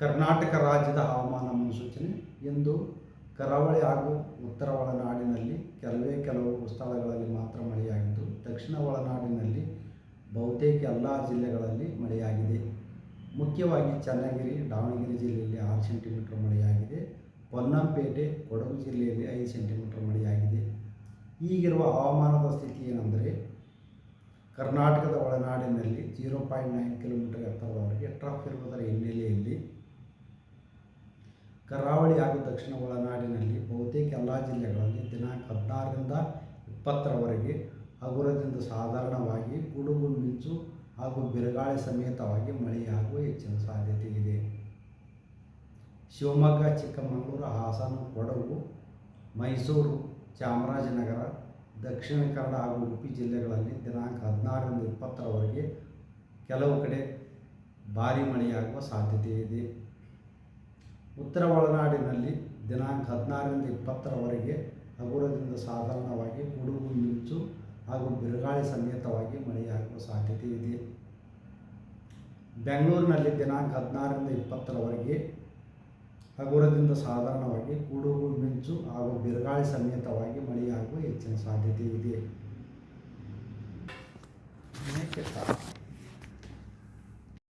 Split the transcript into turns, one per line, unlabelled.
ಕರ್ನಾಟಕ ರಾಜ್ಯದ ಹವಾಮಾನ ಮುನ್ಸೂಚನೆ. ಇಂದು ಕರಾವಳಿ ಹಾಗೂ ಉತ್ತರ ಒಳನಾಡಿನಲ್ಲಿ ಕೆಲವೇ ಕೆಲವು ಸ್ಥಳಗಳಲ್ಲಿ ಮಾತ್ರ ಮಳೆಯಾಗಿದ್ದು, ದಕ್ಷಿಣ ಒಳನಾಡಿನಲ್ಲಿ ಬಹುತೇಕ ಎಲ್ಲ ಜಿಲ್ಲೆಗಳಲ್ಲಿ ಮಳೆಯಾಗಿದೆ. ಮುಖ್ಯವಾಗಿ ಚನ್ನಗಿರಿ, ದಾವಣಗೆರೆ ಜಿಲ್ಲೆಯಲ್ಲಿ ಆರು ಸೆಂಟಿಮೀಟರ್ ಮಳೆಯಾಗಿದೆ. ಪೊನ್ನಂಪೇಟೆ, ಕೊಡಗು ಜಿಲ್ಲೆಯಲ್ಲಿ ಐದು ಸೆಂಟಿಮೀಟರ್ ಮಳೆಯಾಗಿದೆ. ಈಗಿರುವ ಹವಾಮಾನದ ಸ್ಥಿತಿ ಏನೆಂದರೆ, ಕರ್ನಾಟಕದ ಒಳನಾಡಿನಲ್ಲಿ ಜೀರೋ ಪಾಯಿಂಟ್ ನೈನ್ ಕಿಲೋಮೀಟರ್ ಎತ್ತರದವರೆಗೆ ಟ್ರಫ್ ಇರುವುದರ ಹಿನ್ನೆಲೆಯಲ್ಲಿ ಕರಾವಳಿ ಹಾಗೂ ದಕ್ಷಿಣ ಒಳನಾಡಿನಲ್ಲಿ ಬಹುತೇಕ ಎಲ್ಲ ಜಿಲ್ಲೆಗಳಲ್ಲಿ ದಿನಾಂಕ ಹದಿನಾರರಿಂದ ಇಪ್ಪತ್ತರವರೆಗೆ ಹಗುರದಿಂದ ಸಾಧಾರಣವಾಗಿ ಗುಡುಗು ಮಿಂಚು ಹಾಗೂ ಬಿರುಗಾಳಿ ಸಮೇತವಾಗಿ ಮಳೆಯಾಗುವ ಹೆಚ್ಚಿನ ಸಾಧ್ಯತೆ ಇದೆ. ಶಿವಮೊಗ್ಗ, ಚಿಕ್ಕಮಗಳೂರು, ಹಾಸನ, ಕೊಡಗು, ಮೈಸೂರು, ಚಾಮರಾಜನಗರ, ದಕ್ಷಿಣ ಕನ್ನಡ ಹಾಗೂ ಉಡುಪಿ ಜಿಲ್ಲೆಗಳಲ್ಲಿ ದಿನಾಂಕ ಹದಿನಾರರಿಂದ ಇಪ್ಪತ್ತರವರೆಗೆ ಕೆಲವು ಕಡೆ ಭಾರಿ ಮಳೆಯಾಗುವ ಸಾಧ್ಯತೆ ಇದೆ. ಉತ್ತರ ಒಳನಾಡಿನಲ್ಲಿ ದಿನಾಂಕ ಹದಿನಾರರಿಂದ ಇಪ್ಪತ್ತರವರೆಗೆ ಹಗುರದಿಂದ ಸಾಧಾರಣವಾಗಿ ಗುಡುಗು ಮಿಂಚು ಹಾಗೂ ಬಿರುಗಾಳಿ ಸಮೇತವಾಗಿ ಮಳೆಯಾಗುವ ಸಾಧ್ಯತೆ ಇದೆ. ಬೆಂಗಳೂರಿನಲ್ಲಿ ದಿನಾಂಕ ಹದಿನಾರರಿಂದ ಇಪ್ಪತ್ತರವರೆಗೆ ಹಗುರದಿಂದ ಸಾಧಾರಣವಾಗಿ ಗುಡುಗು ಮಿಂಚು ಹಾಗೂ ಬಿರುಗಾಳಿ ಸಮೇತವಾಗಿ ಮಳೆಯಾಗುವ ಹೆಚ್ಚಿನ ಸಾಧ್ಯತೆ ಇದೆ.